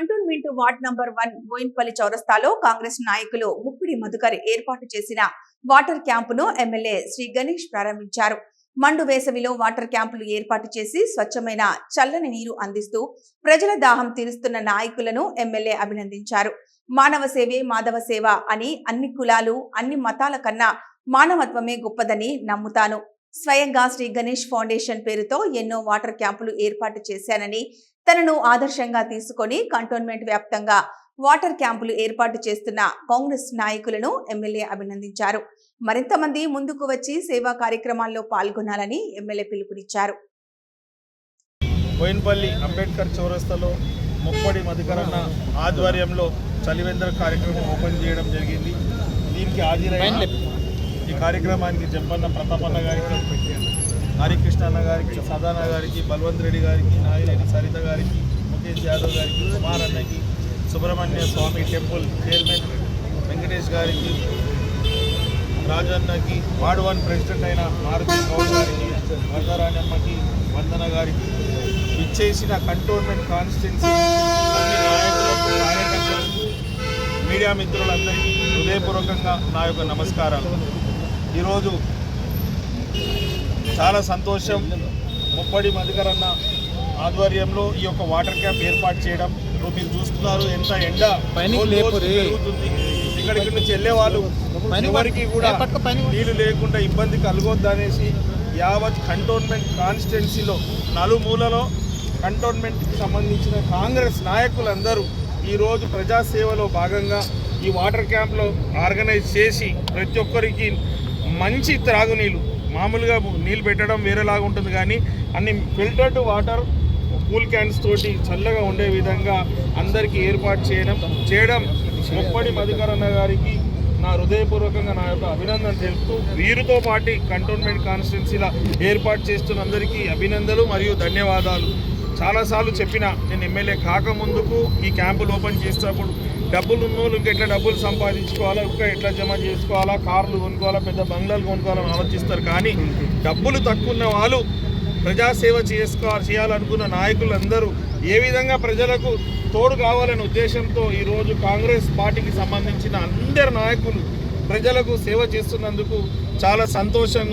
Cantonment ward number one Boinpally చౌరస్తాలో కాంగ్రెస్ నాయకులు ముప్పిడి మధుకర్ ఏర్పాటు చేసిన వాటర్ క్యాంపును ఎమ్మెల్యే శ్రీ గణేష్ ప్రారంభించారు. మండు వేసవిలో వాటర్ క్యాంపులు ఏర్పాటు చేసి స్వచ్ఛమైన చల్లని నీరు అందిస్తూ ప్రజల దాహం తీరుస్తున్న నాయకులను ఎమ్మెల్యే అభినందించారు. మానవ సేవే మాధవ సేవ అని అన్ని కులాలు అన్ని మతాల కన్నా మానవత్వమే గొప్పదని నమ్ముతాను. స్వయంగా శ్రీ గణేష్ ఫౌండేషన్ పేరుతో ఎన్నో వాటర్ క్యాంపులు ఏర్పాటు చేశానని తనను ఆదర్శంగా తీసుకొని కంటోన్మెంట్ వ్యాప్తంగా వాటర్ క్యాంపులు ఏర్పాటు చేస్తున్న కాంగ్రెస్ నాయకులను ఎమ్మెల్యే అభినందించారు. మరింత మంది ముందుకు వచ్చి సేవా కార్యక్రమాల్లో పాల్గొనాలని ఎమ్మెల్యే పిలుపునిచ్చారు. బోయిన్పల్లి అంబేద్కర్ చౌరస్తాలో ముప్పడి మధుకరణ ఆధ్వర్యంలో చలివేంద్ర కార్యక్రమం ఓపెన్ చేయడం జరిగింది. దీనికి హాజరైన ఈ కార్యక్రమానికి జంపన్న ప్రతాపన్న గారికి హరికృష్ణ అన్న గారికి సదానా గారికి బల్వంత్ రెడ్డి గారికి నాగిరెడ్డి సరిత గారికి ముఖేష్ యాదవ్ గారికి కుమార్ అన్నకి సుబ్రహ్మణ్య స్వామి టెంపుల్ చైర్మన్ వెంకటేష్ గారికి రాజన్నకి వార్డు వన్ ప్రెసిడెంట్ అయిన మారుతి గౌడ్ గారికి వరదరాణి అమ్మకి వందన గారికి ఇచ్చేసిన కంటోన్మెంట్ కాన్స్టిట్యున్సీ నాయకులకు కార్యకర్తలకు మీడియా మిత్రులందరికీ హృదయపూర్వకంగా నా యొక్క నమస్కారాలు. ఈరోజు చాలా సంతోషం. ముప్పడి మధుకరన్న ఆధ్వర్యంలో ఈ యొక్క వాటర్ క్యాంప్ ఏర్పాటు చేయడం. ఇప్పుడు మీరు చూస్తున్నారు ఎంత ఎండ. పెరుగుతుంది. ఇక్కడికి నుంచి వెళ్ళే వాళ్ళు ఎవరికి కూడా నీళ్ళు లేకుండా ఇబ్బంది కలగొద్దు అనేసి యావత్ కంటోన్మెంట్ కాన్స్టిట్యున్సీలో నలుమూలలో కంటోన్మెంట్కి సంబంధించిన కాంగ్రెస్ నాయకులందరూ ఈరోజు ప్రజాసేవలో భాగంగా ఈ వాటర్ క్యాంప్లో ఆర్గనైజ్ చేసి ప్రతి ఒక్కరికి మంచి త్రాగునీళ్ళు మామూలుగా నీళ్ళు పెట్టడం వేరేలాగా ఉంటుంది కానీ అన్ని ఫిల్టర్డ్ వాటర్ కూల్ క్యాన్స్ తోటి చల్లగా ఉండే విధంగా అందరికీ ఏర్పాటు చేయడం చేయడం. ముప్పడి మధుకరణ గారికి నా హృదయపూర్వకంగా నా యొక్క అభినందన తెలుపుతూ వీరితో పాటు కంటోన్మెంట్ కాన్స్టిట్యున్సీల ఏర్పాటు చేస్తున్న అందరికీ అభినందనలు మరియు ధన్యవాదాలు. చాలాసార్లు చెప్పిన నేను ఎమ్మెల్యే కాకముందుకు ఈ క్యాంపులు ఓపెన్ చేసేటప్పుడు డబ్బులు ఉన్నోళ్ళు ఇంకా ఎట్లా డబ్బులు సంపాదించుకోవాలా ఇంకా ఎట్లా జమ చేసుకోవాలా కార్లు కొనుక్కోవాలా పెద్ద బంగ్లాలు కొనుక్కోవాలని ఆలోచిస్తారు. కానీ డబ్బులు తక్కువ ఉన్న వాళ్ళు ప్రజాసేవ చేసుకో చేయాలనుకున్న నాయకులందరూ ఏ విధంగా ప్రజలకు తోడు కావాలనే ఉద్దేశంతో ఈరోజు కాంగ్రెస్ పార్టీకి సంబంధించిన అందరు నాయకులు ప్రజలకు సేవ చేస్తున్నందుకు చాలా సంతోషంగా